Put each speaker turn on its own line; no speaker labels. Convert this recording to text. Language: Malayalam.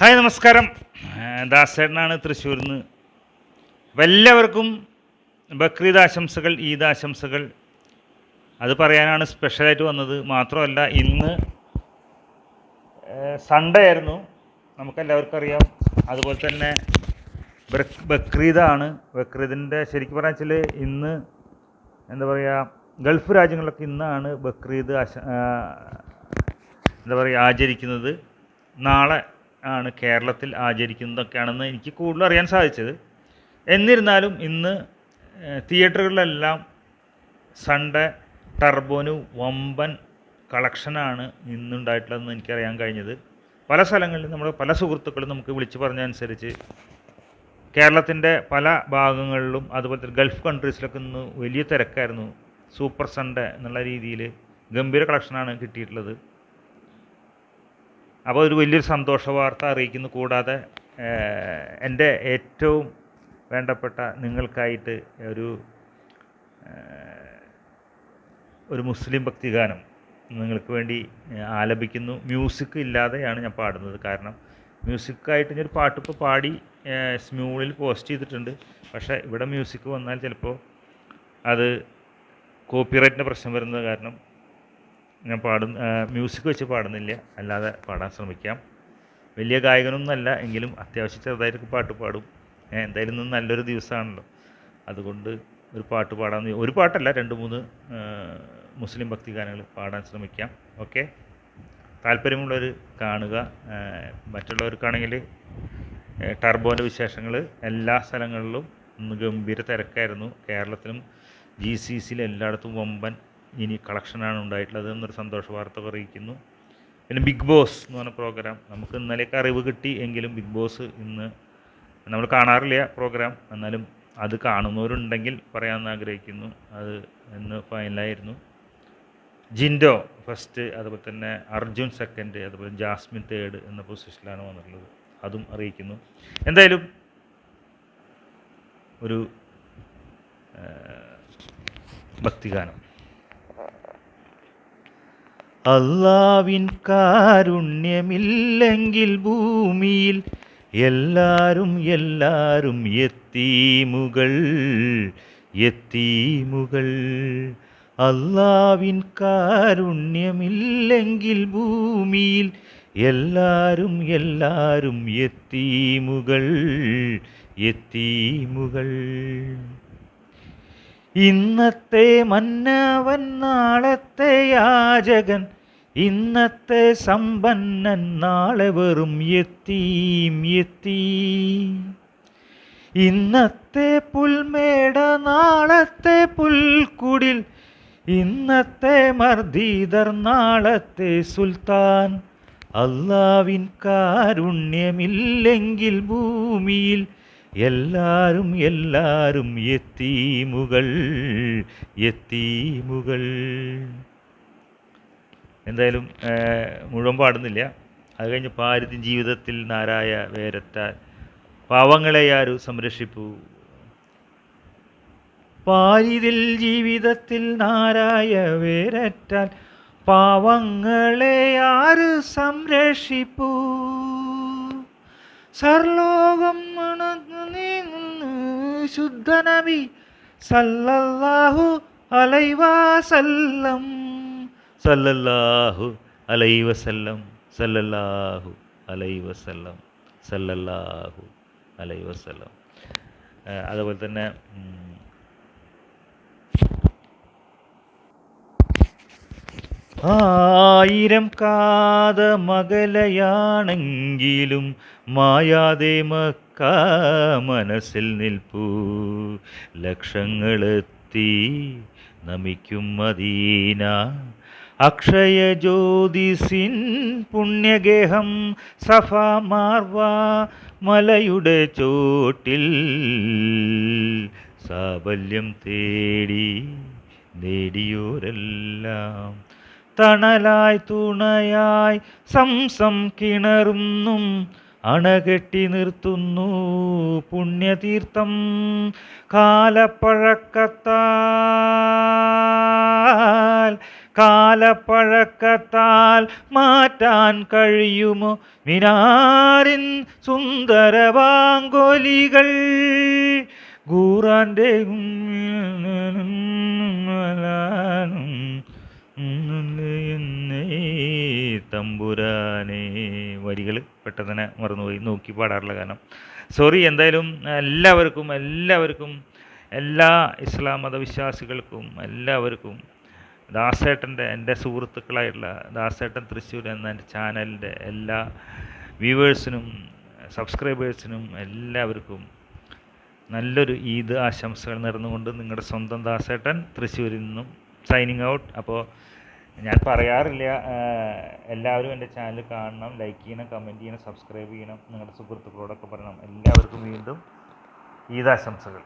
ഹായ് നമസ്കാരം. ദാസേട്ടനാണ് തൃശ്ശൂരിൽ നിന്ന് എല്ലാവർക്കും ബക്രീദ് ആശംസകൾ ഈദ് ആശംസകൾ അത് പറയാനാണ് സ്പെഷ്യലായിട്ട് വന്നത്. മാത്രമല്ല ഇന്ന് സൺഡേ ആയിരുന്നു. നമുക്കെല്ലാവർക്കും അറിയാം. അതുപോലെ തന്നെ ബക്- ബക്രീദാണ്. ബക്രീദിന്റെ ശരിക്കും പറഞ്ഞാൽ വെച്ചാൽ ഇന്ന് എന്താ പറയുക ഗൾഫ് രാജ്യങ്ങളിലൊക്കെ ഇന്നാണ് ബക്രീദ് ആശ എന്താ പറയുക ആചരിക്കുന്നത്. നാളെ ആണ് കേരളത്തിൽ ആചരിക്കുന്നതൊക്കെയാണെന്ന് എനിക്ക് കൂടുതൽ അറിയാൻ സാധിച്ചത്. എന്നിരുന്നാലും ഇന്ന് തിയേറ്ററുകളിലെല്ലാം സൺഡേ ടർബോന് വമ്പൻ കളക്ഷനാണ് ഇന്നുണ്ടായിട്ടുള്ളതെന്ന് എനിക്കറിയാൻ കഴിഞ്ഞത്. പല സ്ഥലങ്ങളിലും നമ്മുടെ പല സുഹൃത്തുക്കളും നമുക്ക് വിളിച്ചു പറഞ്ഞതനുസരിച്ച് കേരളത്തിന്റെ പല ഭാഗങ്ങളിലും അതുപോലെ ഗൾഫ് കൺട്രീസിലൊക്കെ ഇന്ന് വലിയ തിരക്കായിരുന്നു. സൂപ്പർ സൺഡേ എന്നുള്ള രീതിയിൽ ഗംഭീര കളക്ഷനാണ് കിട്ടിയിട്ടുള്ളത്. അപ്പോൾ ഒരു വലിയൊരു സന്തോഷ വാർത്ത അറിയിക്കുന്നു. കൂടാതെ എന്റെ ഏറ്റവും വേണ്ടപ്പെട്ട നിങ്ങൾക്കായിട്ട് ഒരു ഒരു മുസ്ലിം ഭക്തിഗാനം നിങ്ങൾക്ക് വേണ്ടി ആലപിക്കുന്നു. മ്യൂസിക് ഇല്ലാതെയാണ് ഞാൻ പാടുന്നത്. കാരണം മ്യൂസിക്കായിട്ട് ഞാൻ ഒരു പാട്ട് ഇപ്പോൾ പാടി സ്മ്യൂളിൽ പോസ്റ്റ് ചെയ്തിട്ടുണ്ട്. പക്ഷേ ഇവിടെ മ്യൂസിക് വന്നാൽ ചിലപ്പോൾ അത് കോപ്പിറൈറ്റിന്റെ പ്രശ്നം വരുന്നത് കാരണം ഞാൻ പാടും മ്യൂസിക് വെച്ച് പാടുന്നില്ല. അല്ലാതെ പാടാൻ ശ്രമിക്കാം. വലിയ ഗായകനൊന്നുമല്ല എങ്കിലും അത്യാവശ്യം ചെറുതായിട്ട് പാട്ട് പാടും. എന്തായാലും ഇന്ന് നല്ലൊരു ദിവസമാണല്ലോ. അതുകൊണ്ട് ഒരു പാട്ട് പാടാൻ ഒരു പാട്ടല്ല രണ്ട് മൂന്ന് മുസ്ലിം ഭക്തി ഗാനങ്ങൾ പാടാൻ ശ്രമിക്കാം. ഓക്കെ? താല്പര്യമുള്ളവർ കാണുക. മറ്റുള്ളവർക്കാണെങ്കിൽ ടർബോന്റെ വിശേഷങ്ങൾ എല്ലാ സ്ഥലങ്ങളിലും ഇന്ന് ഗംഭീര തിരക്കായിരുന്നു. കേരളത്തിലും ജി സി സിയിലും എല്ലായിടത്തും വമ്പൻ ഇനി കളക്ഷനാണ് ഉണ്ടായിട്ടുള്ളത് എന്നൊരു സന്തോഷ വാർത്ത അറിയിക്കുന്നു. പിന്നെ ബിഗ് ബോസ് എന്ന് പറഞ്ഞ പ്രോഗ്രാം നമുക്ക് ഇന്നലെയൊക്കെ അറിവ് കിട്ടി എങ്കിലും ബിഗ് ബോസ് ഇന്ന് നമ്മൾ കാണാറില്ല പ്രോഗ്രാം എന്നാലും അത് കാണുന്നവരുണ്ടെങ്കിൽ പറയാമെന്ന് ആഗ്രഹിക്കുന്നു. അത് ഇന്ന് ഫൈനലായിരുന്നു ജിൻഡോ ഫസ്റ്റ് അതുപോലെ തന്നെ അർജുൻ സെക്കൻഡ് അതുപോലെ ജാസ്മിൻ തേർഡ് എന്ന പൊസിഷനിലാണ് വന്നിട്ടുള്ളത്. അതും അറിയിക്കുന്നു. എന്തായാലും ഒരു ഭക്തിഗാനം. അള്ളാവിൻ കാരുണ്യമില്ലെങ്കിൽ ഭൂമിയിൽ എല്ലാരും എല്ലാരും എത്തീമുകൾ എത്തീമുകൾ അള്ളാവിൻ കാരുണ്യമില്ലെങ്കിൽ ഭൂമിയിൽ എല്ലാരും എല്ലാരും എത്തീമുകൾ എത്തീമുകൾ ഇന്നത്തെ മന്നവൻ നാളത്തെ യാചകൻ. ഇന്നത്തെ സമ്പന്നൻ നാളെ വെറും എത്തീം എത്തി. ഇന്നത്തെ പുൽമേട നാളത്തെ പുൽക്കുടിൽ. ഇന്നത്തെ മർദീദർ നാളത്തെ സുൽത്താൻ. അള്ളാവിൻ കാരുണ്യമില്ലെങ്കിൽ ഭൂമിയിൽ എല്ലാരും എല്ലാരും എത്തീമുകൾ എത്തീമുകൾ എന്തായാലും മുഴുവൻ പാടുന്നില്ല. അത് കഴിഞ്ഞ് പാരിതി ജീവിതത്തിൽ നാരായ വേരറ്റാൽ പാവങ്ങളെ ആരു സംരക്ഷിപ്പൂ. പാരിതിൽ ജീവിതത്തിൽ നാരായ വേരറ്റാൽ പാവങ്ങളെ ആര് സംരക്ഷിപ്പൂ. സർലോകം മണന്നു നീങ്ങുന്നു ശുദ്ധനബി സല്ലല്ലാഹു അലൈവാസല്ലം സല്ലല്ലാഹു അലൈവസല്ലം സല്ലല്ലാഹു അലൈവസല്ലം സല്ലല്ലാഹു അലൈവസല്ലം അതുപോലെ തന്നെ ആയിരം കാത മകലയാണെങ്കിലും മായാതെ മക്ക മനസ്സിൽ നിൽപ്പൂ. ലക്ഷങ്ങളെത്തി നമിക്കും മദീന. അക്ഷയ ജ്യോതിസിൻ പുണ്യഗേഹം സഫ മാർവ മലയുടെ ചോട്ടിൽ. സാബല്യം തേടി നേടിയോരെല്ലാം തണലായി തുണയായി സംസം കിണറുന്നും അണകെട്ടി നിർത്തുന്നു പുണ്യതീർത്ഥം കാലപ്പഴക്കത്താൽ കാലപ്പഴക്കത്താൽ മാറ്റാൻ കഴിയുമോ? മിനാരിൻ സുന്ദരവാങ്കൊലികൾ ഖുറാന്റെ വരികൾ പെട്ടെന്ന് തന്നെ മറന്നുപോയി. നോക്കി പാടാറുള്ള കാരണം. സോറി എന്തായാലും എല്ലാവർക്കും എല്ലാവർക്കും എല്ലാ ഇസ്ലാം മതവിശ്വാസികൾക്കും എല്ലാവർക്കും ദാസേട്ടന്റെ എന്റെ സുഹൃത്തുക്കളായിട്ടുള്ള ദാസേട്ടൻ തൃശ്ശൂർ എന്ന എന്റെ ചാനലിന്റെ എല്ലാ വ്യൂവേഴ്സിനും സബ്സ്ക്രൈബേഴ്സിനും എല്ലാവർക്കും നല്ലൊരു ഈദ് ആശംസകൾ നേർന്നുകൊണ്ട് നിങ്ങളുടെ സ്വന്തം ദാസേട്ടൻ തൃശ്ശൂരിൽ നിന്നും സൈനിങ് ഔട്ട് അപ്പോൾ ഞാൻ പറയാറില്ല എല്ലാവരും എന്റെ ചാനൽ കാണണം ലൈക്ക് ചെയ്യണം കമന്റ് ചെയ്യണം സബ്സ്ക്രൈബ് ചെയ്യണം നിങ്ങളുടെ സുഹൃത്തുക്കളോടൊക്കെ പറയണം. എല്ലാവർക്കും വീണ്ടും ഈദ് ആശംസകൾ